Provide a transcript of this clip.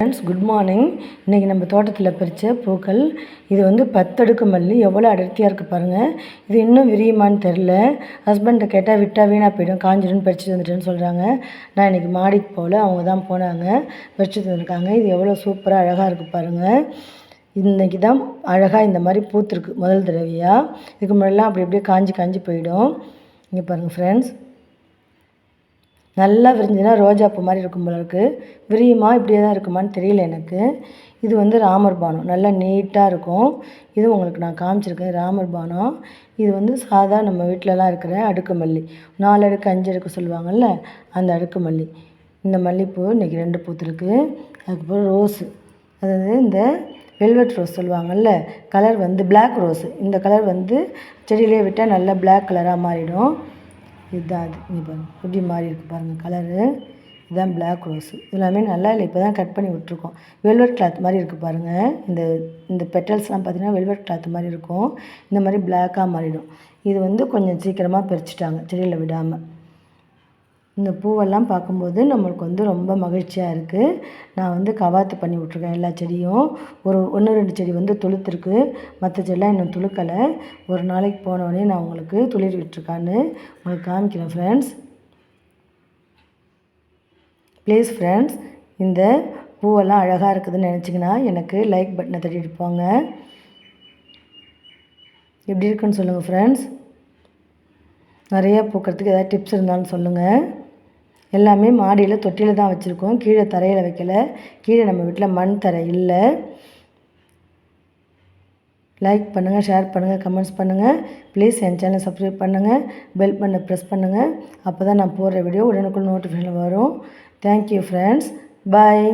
Friends good morning இன்றைக்கி நம்ம தோட்டத்தில் பறித்த பூக்கள் இது வந்து பத்தடுக்கு மல்லி எவ்வளோ அடர்த்தியாக இருக்குது பாருங்கள் இது இன்னும் விரியுமான்னு தெரில ஹஸ்பண்ட்டை கேட்டால் விட்டால் வீணாக போயிடும் காஞ்சிடும் பறிச்சுட்டு வந்துட்டேன்னு சொல்கிறாங்க நான் இன்றைக்கி மாடிக்கு போகல அவங்க தான் போனாங்க பறிச்சுட்டு தந்துருக்காங்க இது எவ்வளோ சூப்பராக அழகாக இருக்குது பாருங்கள் இன்றைக்கி தான் அழகாக இந்த மாதிரி பூத்துருக்கு முதல் தடவையாக இதுக்கு முன்னாடிலாம் அப்படி அப்படியே காஞ்சி காஞ்சி போயிடும். இங்கே பாருங்கள் ஃப்ரெண்ட்ஸ் நல்லா விரிஞ்சுன்னா ரோஜாப்பூ மாதிரி இருக்கும் போல இருக்குது விரியுமா இப்படியே தான் இருக்குமான்னு தெரியல எனக்கு. இது வந்து ராமர் பானம். நல்லா நீட்டாக இருக்கும். இது உங்களுக்கு நான் காமிச்சிருக்கேன். ராமர் பானம். இது வந்து சாதா நம்ம வீட்டிலலாம் இருக்கிற அடுக்கு மல்லி. நாலு அடுக்கு அஞ்சு அடுக்கு சொல்லுவாங்கள்ல அந்த அடுக்கு மல்லி. இந்த மல்லிப்பூ இன்றைக்கி ரெண்டு பூத்துருக்கு. அதுக்கப்புறம் ரோஸு. அதாவது இந்த வெல்வெட் ரோஸ் சொல்லுவாங்கள்ல கலர் வந்து பிளாக் ரோஸு இந்த கலர் வந்து செடியிலே விட்டால் நல்லா பிளாக் கலராக மாறிடும். இதுதான் அது இங்கே பாருங்கள் எப்படி மாறி இருக்குது பாருங்கள் கலரு இதுதான் பிளாக் ரோஸு எல்லாமே நல்லா இல்லை. இப்போ தான் கட் பண்ணி விட்ருக்கோம் வெல்வெட் கிளாத் மாதிரி இருக்குது பாருங்கள் இந்த இந்த பெட்டல்ஸ்லாம் பார்த்திங்கன்னா வெல்வெட் கிளாத் மாதிரி இருக்கும். இந்த மாதிரி பிளாக்காக மாறிடும். இது வந்து கொஞ்சம் சீக்கிரமாக பறிச்சிட்டாங்க. செடியில் விடாமல் இந்த பூவெல்லாம் பார்க்கும்போது நம்மளுக்கு வந்து ரொம்ப மகிழ்ச்சியாக இருக்குது நான் வந்து கவாத்து பண்ணி விட்ருக்கேன் எல்லா செடியும். ஒரு ஒன்று ரெண்டு செடி வந்து துளுத்துருக்கு. மற்ற செடிலாம் இன்னும் துளுக்கலை. ஒரு நாளைக்கு போனவொடனே நான் உங்களுக்கு துளிர் விட்டுருக்கான்னு உங்களுக்கு காமிக்கிறேன் ஃப்ரெண்ட்ஸ் ப்ளீஸ் ஃப்ரெண்ட்ஸ் இந்த பூவெல்லாம் அழகாக இருக்குதுன்னு நினச்சிங்கன்னா எனக்கு லைக் பட்டனை தட்டிட்டு போங்க. எப்படி இருக்குன்னு சொல்லுங்கள் ஃப்ரெண்ட்ஸ் நிறையா பூக்கிறதுக்கு ஏதாவது டிப்ஸ் இருந்தாலும் சொல்லுங்கள் எல்லாமே மாடியில் தொட்டியில் தான் வச்சுருக்கோம். கீழே தரையில் வைக்கல. கீழே நம்ம வீட்டில் மண் தரை இல்லை. லைக் பண்ணுங்கள் ஷேர் பண்ணுங்கள் கமெண்ட்ஸ் பண்ணுங்கள் ப்ளீஸ் என் சேனலை சப்ஸ்கிரைப் பண்ணுங்கள் பெல் பண்ண ப்ரெஸ் பண்ணுங்கள் அப்போ தான் நான் போடுற வீடியோ உடனுக்குள் நோட்டிஃபிகேஷன் வரும். Thank you friends bye